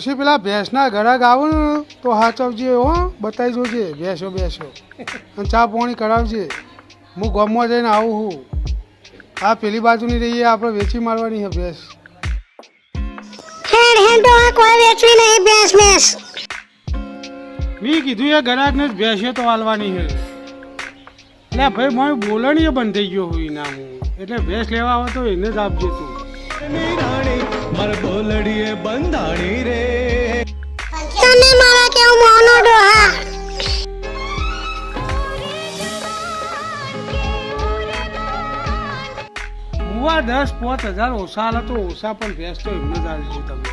ડોશી પેલા ભેંસના ઘરાક આવો ને તો હાચવજે હો બતાવી જોજે ભેંસો બેસો અને ચા પાણી કરાવજે. હું ગામમાં જઈને આવું હું. આ પેલી બાજુની રહીએ આપણે વેચી મારવાની છે ભેંસ. હેડ હેડ તો આ કોઈ વેચવી નહીં બેસ બેસ મેં કીધું એ ઘરાકને જ ભેંસે તો હાલવાની છે. એટલે ભાઈ મારું બોલણીય બંધ થઈ ગયો હોય ના હું. એટલે ભેંસ લેવા આવો તો એને જ આપજે તું. માર બોલડીએ બંધાણી રે. તમે મારા કેવું મોનો ડોહા હુવા દસ પાંચ હજાર ઓછા હાલ તો ઓછા પણ ભેંસ તો એમને જ હાલજો તમે.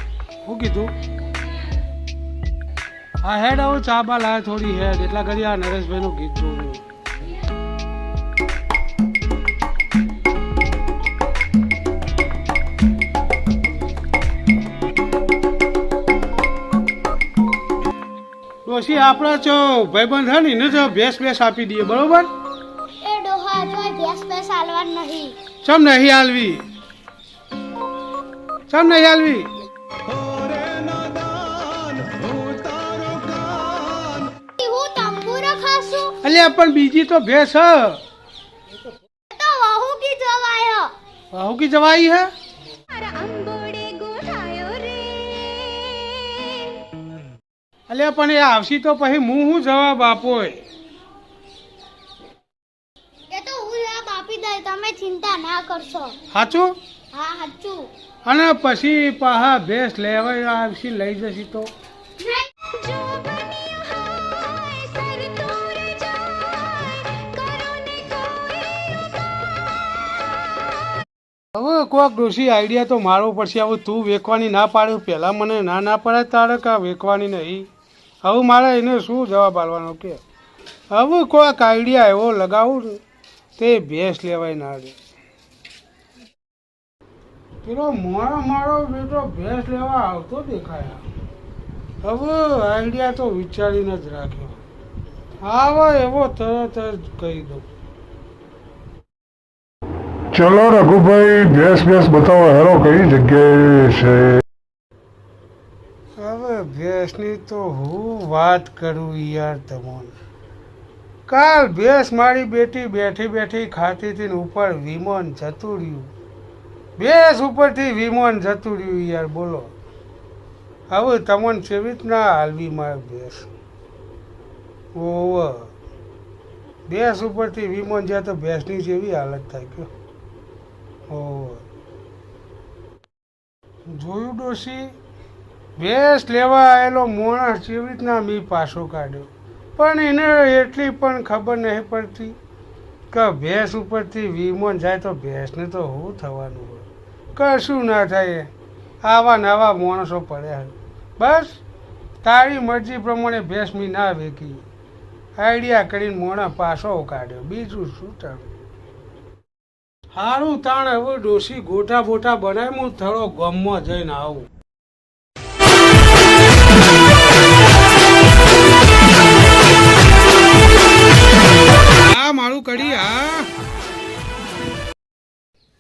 શું કીધું? હા હેડ હવે ચા બા લાવે થોડી હેડ એટલા કરી આ નરેશભાઈનું ગીત જોવું. ડોશી આપણા જો ભાઈબંધ હે ને એને જો ભેસ ભેસ આપી દઈએ બરોબર? એ ડોહા જો ભેસ ભેસ આલવાન નહીં. ચમ નહીં આલવી ચમ નહીં આલવી અલ્યા પણ બીજી તો ભેંસ હ. તો વહુ કી હ. બહુ કી જવાઈ હે? અલ્યા પણ એ આવશી તો પછી હું શું જવાબ આપો એ તો હું જવાબ આપી દઈ તમે ચિંતા ના કરશો. સાચું હા સાચું અને પછી પાહા ભેસ લેવાય આવશી લઈ જશી તો? હવે કોક ડોશી આઈડિયા તો મારવો પડશે. હવે તું વેકવાની ના પાડ્યું પહેલાં મને ના ના પડે તારે કા વેકવાની નહીં? હવે મારે એને શું જવાબ આપવાનો કે, હવે કોઈક આઈડિયા એવો લગાવું ને તે ભેંસ લેવાય ના દે પેલો મારો મારો બેટો ભેંસ લેવા આવતો દેખાય. હવે આઈડિયા તો વિચારીને જ રાખ્યો. આવે એવો તરત જ કહી દઉં. ચલો રઘુભાઈ ભેંસ ભેંસ બતાવો, હેરો, કઈ જગ્યાએ છે? ભેંસની તો હું વાત કરું યાર તમને. કાલ ભેંસ મારી બેટી બેઠી બેઠી ખાતી હતી ઉપર વિમાન જતું રહ્યું ભેંસ ઉપરથી વિમાન જતું રહ્યું યાર, બોલો. હવે તમને કેવી રીતના હાલવી મારે ભેંસ? ઓવ. ભેંસ ઉપરથી વિમાન જાય તો ભેંસની જેવી હાલત થાય કયો ઓવ. જોયું ડોશી? ભેંસ લેવા આવેલો માણસ કેવી રીતના મી પાછો કાઢ્યો. પણ એને એટલી પણ ખબર નહીં પડતી કે ભેંસ ઉપરથી વીમો જાય તો ભેંસને તો શું થવાનું હોય? કશું ના થાય. આવા નવા માણસો પડ્યા બસ, તારી મરજી પ્રમાણે ભેંસ મી ના વેકી આઈડિયા કરીને મોણા પાછો કાઢ્યો. બીજું શું તણ? સારું તાણ હવે ડોસી ગોટા બોટા બનાવી હું થોડો ગમમાં જઈને આવું.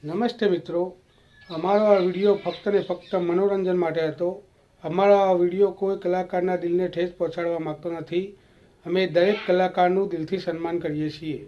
નમસ્તે મિત્રો. અમારો આ વીડિયો ફક્ત ને ફક્ત મનોરંજન માટે હતો. અમારો આ વીડિયો કોઈ કલાકારના દિલને ઠેસ પહોંચાડવા માગતો નથી. અમે દરેક કલાકારનું દિલથી સન્માન કરીએ છીએ.